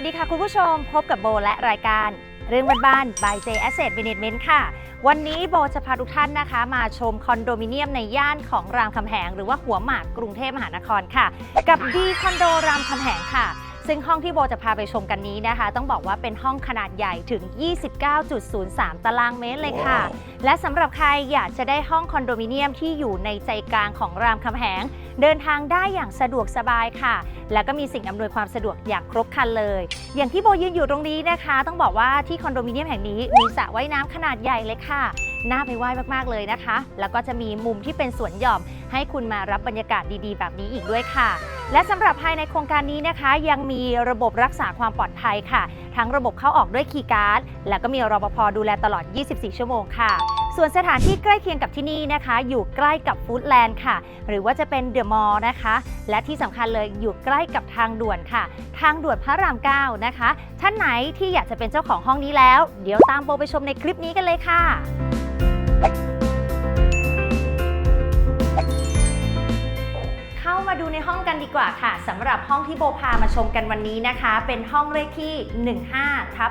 วัสดีค่ะคุณผู้ชมพบกับโบและรายการ เรื่องบ้านๆ by J Asset Management ค่ะ วันนี้โบจะพาทุกท่านนะคะ มาชมคอนโดมิเนียมในย่านของรามคำแหง หรือว่าหัวหมากกรุงเทพมหานครค่ะ กับดีคอนโดรามคำแหงค่ะ ซึ่งห้องที่โบจะพาไปชมกันนี้นะคะ ต้องบอกว่าเป็นห้องขนาดใหญ่ถึง 29.03 ตารางเมตรเลยค่ะ และสำหรับใครอยากจะได้ห้องคอนโดมิเนียมที่อยู่ในใจกลางของรามคำแหง เดินทางได้อย่างสะดวกสบายค่ะ แล้วก็มีสิ่งอำนวยความสะดวกอย่างครบครันเลย อย่างที่โบยืนอยู่ตรงนี้นะคะ ต้องบอกว่าที่คอนโดมิเนียมแห่งนี้มีสระว่ายน้ำขนาดใหญ่เลยค่ะน่าไปไหว้มากๆเลยนะคะ แล้วก็จะมีมุมที่เป็นสวนหย่อม ให้คุณมารับบรรยากาศดีๆ แบบนี้อีกด้วยค่ะ และสำหรับภายในโครงการนี้นะคะ ยังมีระบบรักษาความปลอดภัยค่ะ ทั้งระบบเข้าออกด้วยคีย์การ์ด แล้วก็มีรปภดูแลตลอด 24 ชั่วโมงค่ะ ส่วนสถานที่ใกล้เคียงกับที่นี่นะคะ อยู่ใกล้กับฟู้ดแลนด์ค่ะ หรือว่าจะเป็นเดอะมอลล์นะคะ และที่สำคัญเลยอยู่ใกล้กับทางด่วนค่ะ ทางด่วนพระราม9นะคะ ท่านไหนที่อยากจะเป็นเจ้าของห้องนี้แล้ว เดี๋ยวตามโบไปชมในคลิปนี้กันเลยค่ะ ดีกว่าค่ะสำหรับห้องที่โบพามาชมกันวันนี้นะคะ เป็นห้องเลขที่ 15ทับ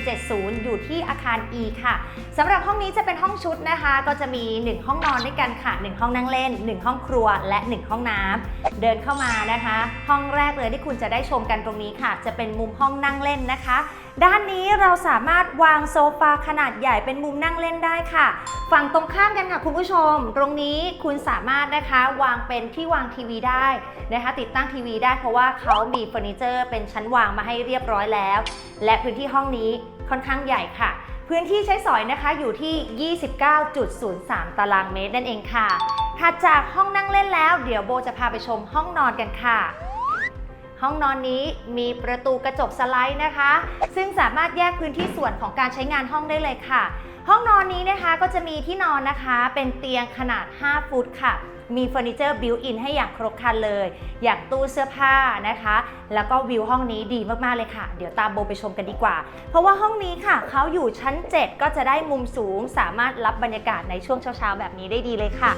1070 อยู่ที่อาคาร E ค่ะสำหรับห้องนี้จะเป็นห้องชุดนะคะ ก็จะมี 1 ห้องนอนด้วยกันค่ะ 1 ห้องนั่งเล่น 1 ห้องครัวและ 1 ห้องน้ำเดินเข้ามานะคะ ห้องแรกเลยที่คุณจะได้ชมกันตรงนี้ค่ะ จะเป็นมุมห้องนั่งเล่นนะคะ ด้านนี้เราสามารถวางโซฟาขนาดใหญ่เป็นมุมนั่งเล่นได้ค่ะ ฝั่งตรงข้ามกันค่ะคุณผู้ชม ตรงนี้คุณสามารถนะคะวางเป็นที่วางทีวีได้นะคะติดตั้งทีวีได้เพราะว่าเขามีเฟอร์นิเจอร์เป็นชั้นวางมาให้เรียบร้อยแล้ว และพื้นที่ห้องนี้ค่อนข้างใหญ่ค่ะ พื้นที่ใช้สอยนะคะอยู่ที่ 29.03 ตารางเมตรนั่นเองค่ะถัดจากห้องนั่งเล่นแล้ว เดี๋ยวโบจะพาไปชมห้องนอนกันค่ะ ห้องนอนนี้มีประตูกระจกสไลด์นะคะ ซึ่งสามารถแยกพื้นที่ส่วนของการใช้งานห้องได้เลยค่ะ ห้องนอนนี้นะคะก็จะมีที่นอนนะคะ เป็นเตียงขนาด 5 ฟุตค่ะมีเฟอร์นิเจอร์บิวอินให้อย่างครบครันเลย อย่างตู้เสื้อผ้านะคะ แล้วก็วิวห้องนี้ดีมากๆเลยค่ะ เดี๋ยวตามโบไปชมกันดีกว่า เพราะว่าห้องนี้ค่ะ เขาอยู่ชั้น 7 ก็จะได้มุมสูง สามารถรับบรรยากาศในช่วงเช้าๆ แบบนี้ได้ดีเลยค่ะ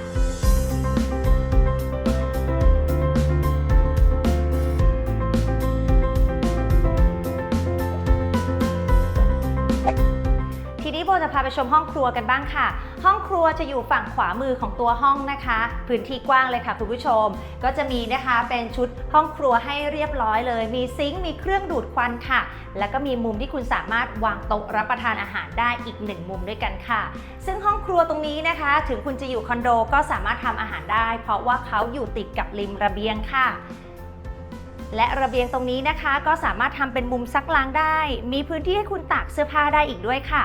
จะพาไปชมห้องครัวกันบ้างค่ะ ห้องครัวจะอยู่ฝั่งขวามือของตัวห้องนะคะ พื้นที่กว้างเลยค่ะคุณผู้ชม ก็จะมีนะคะเป็นชุดห้องครัวให้เรียบร้อยเลย มีซิงค์มีเครื่องดูดควันค่ะ แล้วก็มีมุมที่คุณสามารถวางโต๊ะรับประทานอาหารได้อีกหนึ่งมุมด้วยกันค่ะ ซึ่งห้องครัวตรงนี้นะคะ ถึงคุณจะอยู่คอนโดก็สามารถทำอาหารได้ เพราะว่าเขาอยู่ติดกับริมระเบียงค่ะและระเบียงตรงนี้นะคะก็สามารถทำเป็นมุมซักล้างได้ มีพื้นที่ให้คุณตากเสื้อผ้าได้อีกด้วยค่ะ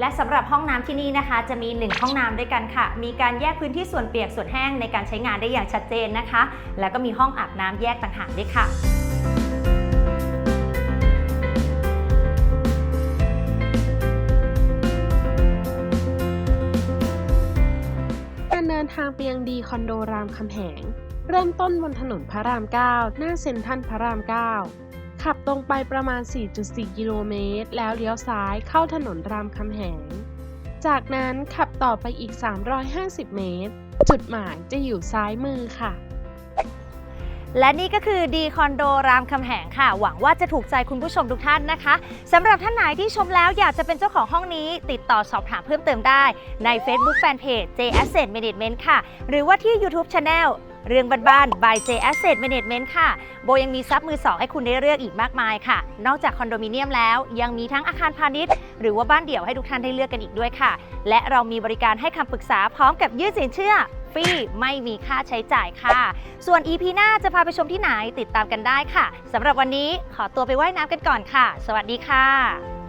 และสำหรับห้องน้ำที่นี่นะคะ จะมี 1 ห้องน้ำด้วยกันค่ะ มีการแยกพื้นที่ส่วนเปียกส่วนแห้งในการใช้งานได้อย่างชัดเจนนะคะ แล้วก็มีห้องอาบน้ำแยกต่างหากด้วยค่ะการเดินทางไปยังดีคอนโดรามคำแหง เริ่มต้นบนถนนพระราม 9 หน้าเซ็นทรัลพระราม 9 ขับตรงไปประมาณ 4.4 กิโลเมตร แล้วเลี้ยวซ้ายเข้าถนนรามคำแหง จากนั้นขับต่อไปอีก 350 เมตร จุดหมายจะอยู่ซ้ายมือค่ะ และนี่ก็คือดีคอนโดรามคำแหงค่ะ หวังว่าจะถูกใจคุณผู้ชมทุกท่านนะคะสำหรับท่านไหนที่ชมแล้วอยากจะเป็นเจ้าของห้องนี้ ติดต่อสอบถามเพิ่มเติมได้ใน Facebook Fanpage J Asset Management ค่ะ หรือว่าที่ YouTube Channel เรื่องบ้านๆ by J Asset Management ค่ะ โบยังมีซับมือสองให้คุณได้เลือกอีกมากมายค่ะ นอกจากคอนโดมิเนียมแล้ว ยังมีทั้งอาคารพาณิชย์ หรือว่าบ้านเดี่ยวให้ทุกท่านได้เลือกกันอีกด้วยค่ะ และเรามีบริการให้คำปรึกษาพร้อมกับยืดสินเชื่อฟรีไม่มีค่าใช้จ่ายค่ะ ส่วน EP หน้าจะพาไปชมที่ไหนติดตามกันได้ค่ะสำหรับวันนี้ขอตัวไปว่ายน้ำกันก่อนค่ะ สวัสดีค่ะ